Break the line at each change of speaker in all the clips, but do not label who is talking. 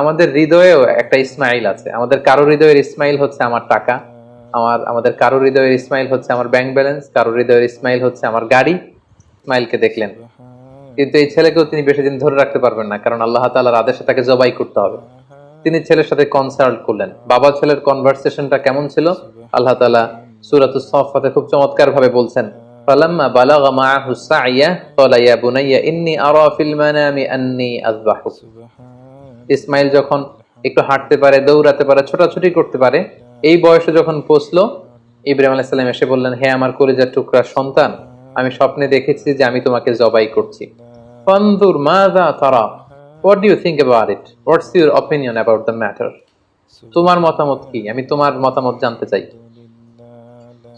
আমাদের হৃদয়েও একটা ইসমাইল আছে। আমাদের কারও হৃদয়ের ইসমাইল হচ্ছে আমার টাকা, আমার, আমাদের কারও হৃদয়ের ইসমাইল হচ্ছে আমার ব্যাংক ব্যালেন্স কারও হৃদয়ের ইসমাইল হচ্ছে আমার গাড়ি। ইসমাইলকে দেখলেন। কিন্তু এই ছেলেকেও তিনি বেশি দিন ধরে রাখতে পারবেন না, কারণ আল্লাহ তাআলার আদেশে তাকে জবাই করতে হবে। তিনি ছেলের সাথে কনসাল্ট করলেন। বাবা ছেলের কনভারসেশনটা কেমন ছিল? আল্লাহ তালা সূরাতুস সাফফাতে খুব চমৎকার ভাবে বলছেন বালাগা মাআহু সাইয়া ক্বালা ইয়া বুনাইয়া ইন্নী আরা ফিল মানামি আন্নী আযবাহুক ইসমাইল যখন একটু হাঁটতে পারে, দৌড়াতে পারে, ছোটাছুটি করতে পারে, এই বয়সে যখন পৌঁছলো, ইব্রাহিম আলাইহিস সালাম এসে বললেন, হে আমার কলিজার টুকরা সন্তান, আমি স্বপ্নে দেখেছি যে আমি তোমাকে জবাই করছি। ফানদুর মাযা তারা, what do you think about it? What's your opinion about the matter? তোমার মতামত কি? আমি তোমার মতামত জানতে চাই।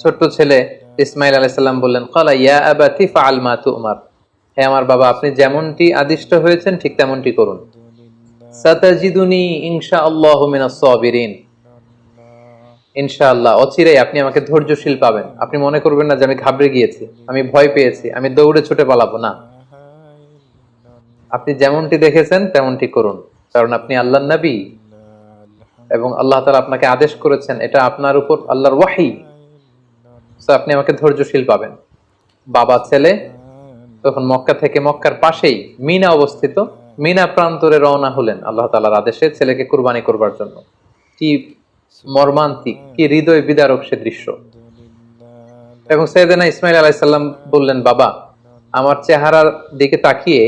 ছোট্ট ছেলে ইসমাইল আলাইসাল্লাম বললেন কলা ইয়া আবাতি ফাআল মা তুমার। হে আমার বাবা, আপনি যেমনটি আদিষ্ট হয়েছেন, ঠিক তেমনটি করুন। সাতাজিদুনি ইনশাআল্লাহু মিনাস সাবিরিন। ইনশাআল্লাহ। অচিরেই আপনি আমাকে ধৈর্যশীল পাবেন। আপনি মনে করবেন না যে আমি ঘাবড়ে গিয়েছি, আমি ভয় পেয়েছি, আমি দৌড়ে ছুটে পালাবো। না। আপনি যেমনটি দেখেছেন, তেমনটি করুন। কারণ আপনি আল্লাহ নবী এবং আল্লাহ তাআলা আপনাকে আদেশ করেছেন, এটা আপনার উপর আল্লাহর ওয়াহি। আপনি আমাকে ধৈর্যশীল পাবেন। বাবা, ছেলে, তখন মক্কা থেকে মক্কার পাশেই মিনা অবস্থিত। মিনা প্রান্তরে রওনা হলেন আল্লাহ তাআলার আদেশে ছেলেকে কুরবানি করবার জন্য। কি মর্মান্তিক, কি হৃদয় বিদারক সে দৃশ্য। এবং সৈয়দনা ইসমাইল আলাইসাল্লাম বললেন, বাবা, আমার চেহারার দিকে তাকিয়ে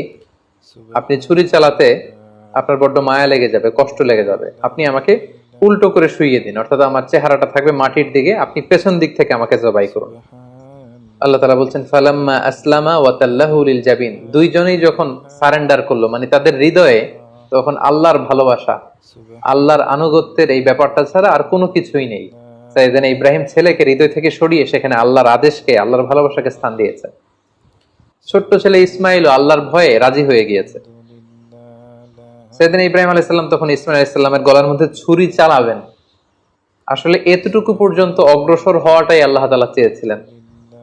আপনি ছুরি চালাতে আপনার বড্ড মায়া লেগে যাবে, কষ্ট লেগে যাবে। আপনি আমাকে উল্টো করে শুইয়ে দিন, অর্থাৎ আমার চেহারাটা থাকবে মাটির দিকে, আপনি পেছন দিক থেকে আমাকে জবাই করুন। আল্লাহ তালা বলছেন ফালাম্মা আসলামা ওয়াতাল্লাহুলিল জাবিন। দুইজনেই যখন সারেন্ডার করল মানে তাদের হৃদয়ে তখন আল্লাহর ভালোবাসা আল্লাহর আনুগত্যের এই ব্যাপারটা ছাড়া আর কোনো কিছুই নেই। সাইয়েদানা ইব্রাহিম ছেলেকে হৃদয় থেকে সরিয়ে সেখানে আল্লাহর আদেশকে আল্লাহর ভালোবাসাকে স্থান দিয়েছে। ছোট্ট ছেলে ইসমাইল আল্লাহর ভয়ে রাজি হয়ে গিয়েছে। সেদিন ইব্রাহিম আলাইসাল্লাম তখন ইসমাইল আলাইসাল্লামের গলার মধ্যে ছুরি চালাবেন। আসলে এতটুকু পর্যন্ত অগ্রসর হওয়াটাই আল্লাহ তালা চেয়েছিলেন।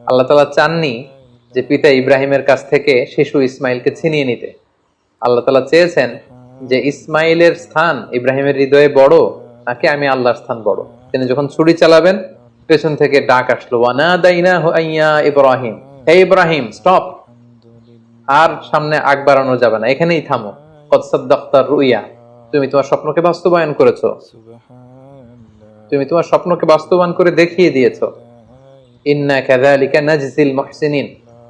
আল্লাহ তালা চাননি যে পিতা ইব্রাহিমের কাছ থেকে শিশু ইসমাইলকে ছিনিয়ে নিতে। আল্লাহ তালা চেয়েছেন যে ইসমাইলের স্থান ইব্রাহিমের হৃদয়ে বড়, নাকি আমি আল্লাহর স্থান বড়? তিনি যখন ছুরি চালাবেন, পেছন থেকে ডাক আসলো ইব্রাহিম। Hey Ibrahim, stop! আর সামনে আগ বাড়ানো যাবে না, এখানেই থামো। কদসাদ্দাক্তার রুইয়া, তুমি তোমার স্বপ্নকে বাস্তবায়ন করেছ। তুমি তোমার স্বপ্নকে বাস্তবায়ন করে দেখিয়ে দিয়েছ। ইন্না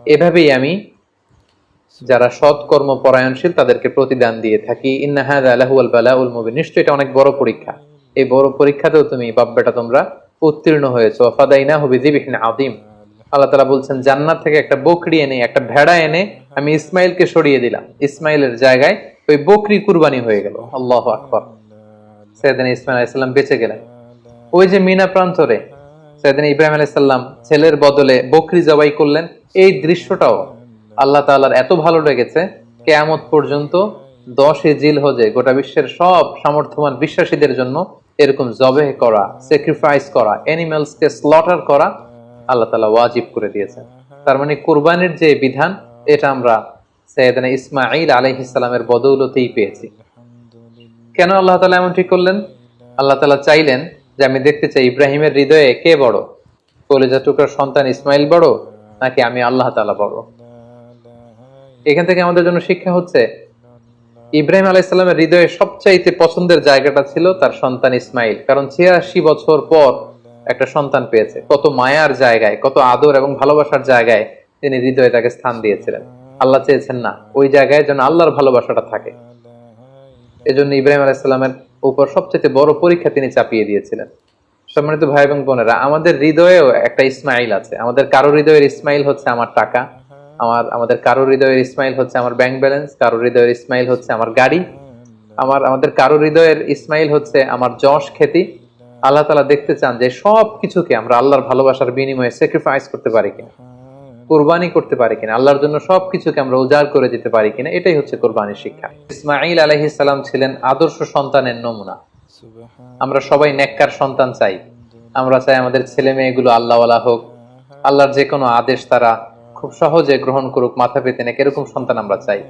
এভাবেই আমি যারা সৎ কর্ম পরায়ণশীল তাদেরকে প্রতিদান দিয়ে থাকি। ইন্না মুবিন। নিশ্চয়ই এটা অনেক বড় পরীক্ষা। এই বড় পরীক্ষাতেও তুমি তোমরা উত্তীর্ণ হয়েছো। আযীম। আল্লাহ বলছেন, জান্নাত থেকে একটা বকরি এনে, একটা ভেড়া এনে আমি ইসমাইলকে সরিয়ে দিলাম। ইসমাইলের জায়গায় ওই বকরি কুরবানি হয়ে গেল। আল্লাহু আকবার। সৈয়দনা ইসমাইল আলাইহিস সালাম বেঁচে গেলেন। ওই যে মিনা প্রান্তরে সৈয়দনা ইব্রাহিম আলাইহিস সালাম ছেলের বদলে বকরি জবাই করলেন। এই দৃশ্যটাও আল্লাহ তাআলার এত ভালো লেগেছে। কেয়ামত পর্যন্ত দশে জিল হজে গোটা বিশ্বের সব সামর্থ্যবান বিশ্বাসীদের জন্য এরকম জবে করা স্যাক্রিফাইস করা অ্যানিমালসকে স্লটার করা আল্লাহ তালা ওয়াজিব করে দিয়েছেন। তার মানে কোরবানির যে বিধান, এটা আমরা সৈয়দনা ইসমাইল আলাইহিসালামের বদৌলতেই পেয়েছি। কেন আল্লাহ তালা এমন ঠিক করলেন? আল্লাহ তালা চাইলেন যে আমি দেখতে চাই ইব্রাহিমের হৃদয়ে কে বড়? কলেজা টুকরার সন্তান ইসমাইল বড়, নাকি আমি আল্লাহ তালা বড়? এখান থেকে আমাদের জন্য শিক্ষা হচ্ছে, ইব্রাহিম আলাইসাল্লামের হৃদয়ে সবচাইতে পছন্দের জায়গাটা ছিল তার সন্তান ইসমাইল। কারণ ছিয়াশি বছর পর একটা সন্তান পেয়েছে। কত মায়ার জায়গায়, কত আদর এবং ভালোবাসার জায়গায় তিনি হৃদয়ে তাকে স্থান দিয়েছিলেন। আল্লাহ চেয়েছেন না, ওই জায়গায় যেন আল্লাহর ভালোবাসাটা থাকে। এজন্য ইব্রাহিম আলাইসাল্লামের উপর সবচেয়ে বড় পরীক্ষা তিনি চাপিয়ে দিয়েছিলেন। সম্মানিত ভাই এবং বোনেরা, আমাদের হৃদয়েও একটা ইসমাইল আছে। আমাদের কারও হৃদয়ের ইসমাইল হচ্ছে আমার টাকা, আমার, আমাদের কারও হৃদয়ের ইসমাইল হচ্ছে আমার ব্যাংক ব্যালেন্স কারও হৃদয়ের ইসমাইল হচ্ছে আমার গাড়ি, আমার, আমাদের কারও হৃদয়ের ইসমাইল হচ্ছে আমার যশ খ্যাতি। আল্লাহ তালা দেখতে চান যে সব কিছুকে আমরা আল্লাহর ভালোবাসার বিনিময়ে স্যাক্রিফাইস করতে পারি কিনা। কোরবানি করতে পারি কিনা আল্লাহর জন্য সবকিছুকে আমরা উজাড় করে দিতে পারি কিনা এটাই হচ্ছে কোরবানির শিক্ষা। ইসমাইল আলহিস সালাম ছিলেন আদর্শ সন্তানের নমুনা। আমরা সবাই নেককার সন্তান চাই। আমরা চাই আমাদের ছেলে মেয়েগুলো আল্লাহওয়ালা হোক আল্লাহর যে কোনো আদেশ তারা খুব সহজে গ্রহণ করুক মাথা পেতে নেক এরকম সন্তান আমরা চাই।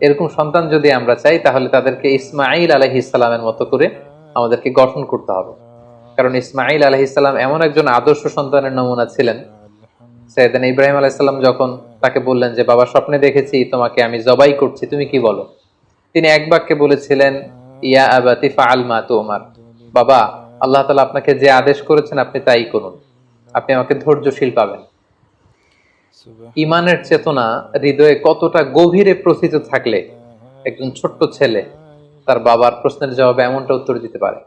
এরকম সন্তান যদি আমরা চাই তাহলে তাদেরকে ইসমাইল আলহ ইসলামের মতো করে আমাদেরকে গঠন করতে হবে। কারণ ইসমাইল আলহ ইসলাম এমন একজন আদর্শ সন্তানের নমুনা ছিলেন সৈয়দান ইব্রাহিম আলাইসাল্লাম যখন তাকে বললেন যে বাবা স্বপ্নে দেখেছি তোমাকে আমি জবাই করছি তুমি কি বলো? তিনি এক বাক্যে বলেছিলেন ইয়া আবাতি ফাআল মা তোমার। বাবা আল্লাহ তালা আপনাকে যে আদেশ করেছেন আপনি তাই করুন। আপনি আমাকে ধৈর্যশীল পাবেন। ইমানের চেতনা হৃদয়ে কতটা গভীরে প্রথিত থাকলে একজন ছোট্ট ছেলে তার বাবার প্রশ্নের জবাবে এমনটা উত্তর দিতে পারে।